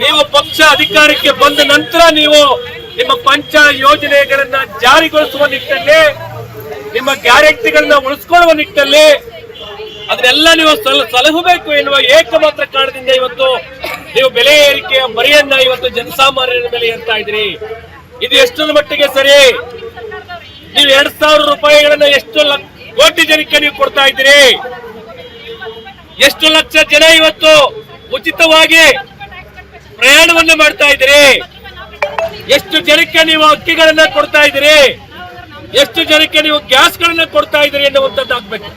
ನೀವು ಪಕ್ಷ ಅಧಿಕಾರಕ್ಕೆ ಬಂದ ನಂತರ ನೀವು ನಿಮ್ಮ ಪಂಚ ಯೋಜನೆಗಳನ್ನ ಜಾರಿಗೊಳಿಸುವ ನಿಟ್ಟಿನಲ್ಲಿ, ನಿಮ್ಮ ಗ್ಯಾರಂಟಿಗಳನ್ನ ಉಳಿಸ್ಕೊಳ್ಳುವ ನಿಟ್ಟಿನಲ್ಲಿ ಅದನ್ನೆಲ್ಲ ನೀವು ಸಲ ಸಲಹಬೇಕು ಎನ್ನುವ ಏಕಮಾತ್ರ ಕಾರಣದಿಂದ ಇವತ್ತು ನೀವು ಬೆಲೆ ಏರಿಕೆಯ ಮರೆಯನ್ನ ಇವತ್ತು ಜನಸಾಮಾನ್ಯರ ಮೇಲೆ ಏರ್ತಾ ಇದ್ರಿ ಇದು ಎಷ್ಟೊಂದು ಮಟ್ಟಿಗೆ ಸರಿ? ನೀವು ಎರಡ್ ಸಾವಿರ ರೂಪಾಯಿಗಳನ್ನ ಎಷ್ಟು ಕೋಟಿ ಜನಕ್ಕೆ ನೀವು ಕೊಡ್ತಾ ಇದ್ದೀರಿ? ಎಷ್ಟು ಲಕ್ಷ ಜನ ಇವತ್ತು ಉಚಿತವಾಗಿ ಪ್ರಯಾಣವನ್ನ ಮಾಡ್ತಾ ಇದ್ದೀರಿ. ಎಷ್ಟು ಜನಕ್ಕೆ ನೀವು ಅಕ್ಕಿಗಳನ್ನ ಕೊಡ್ತಾ ಇದ್ದೀರಿ? ಎಷ್ಟು ಜನಕ್ಕೆ ನೀವು ಗ್ಯಾಸ್ ಗಳನ್ನ ಕೊಡ್ತಾ ಇದ್ದೀರಿ ಎನ್ನುವಂಥದ್ದು ಆಗ್ಬೇಕು.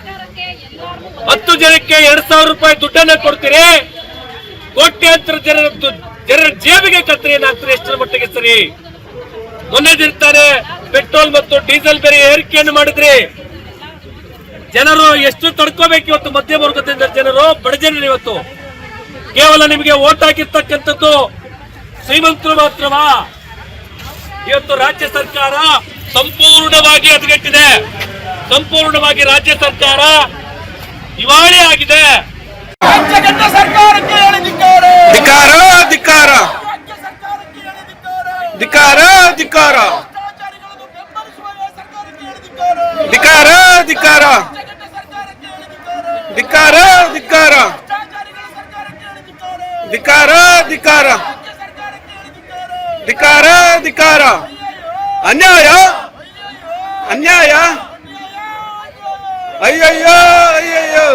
ಹತ್ತು ಜನಕ್ಕೆ ಎರಡ್ ಸಾವಿರ ರೂಪಾಯಿ ದುಡ್ಡನ್ನ ಕೊಡ್ತೀರಿ. ಕೋಟ್ಯಾಂತರ ಜನರ ಜನರ ಜೇಬಿಗೆ ಕತ್ತರಿ ಏನಾಗ್ತದೆ ಎಷ್ಟರ ಮಟ್ಟಿಗೆ ಸರಿ? ಮೊನ್ನೆ ದಿರ್ತಾರೆ ಪೆಟ್ರೋಲ್ ಮತ್ತು ಡೀಸೆಲ್ ಬೆಲೆ ಏರಿಕೆಯನ್ನು ಮಾಡಿದ್ರಿ. ಜನರು ಎಷ್ಟು ತಡ್ಕೋಬೇಕು ಇವತ್ತು ಮಧ್ಯಮ ವರ್ಗದಿಂದ ಜನರು? ಬಡ ಜನರು ಇವತ್ತು. ಕೇವಲ ನಿಮಗೆ ಓಟ್ ಹಾಕಿರ್ತಕ್ಕಂಥದ್ದು ಶ್ರೀಮಂತರು ಮಾತ್ರವಾ? ಇವತ್ತು ರಾಜ್ಯ ಸರ್ಕಾರ ಸಂಪೂರ್ಣವಾಗಿ ಹದಗೆಟ್ಟಿದೆ. ಸಂಪೂರ್ಣವಾಗಿ ರಾಜ್ಯ ಸರ್ಕಾರ ದಿವಾಳಿ ಆಗಿದೆ. ಧಿಕಾರ ಧಿಕಾರ. ಧಿಕಾರ ಧಿಕಾರ. ಭ್ರಷ್ಟಾಚಾರಿಗಳನ್ನು ಧಿಕಾರ ಧಿಕಾರ ರಾಜ್ಯ ಸರ್ಕಾರಕ್ಕೆ ಹೇಳಿದಿದ್ದಾರೆ ಧಿಕಾರ ಧಿಕಾರ ಅನ್ಯಾಯ ಅನ್ಯಾಯ ಅಯ್ಯಯ್ಯೋ ಅಯ್ಯಯ್ಯೋ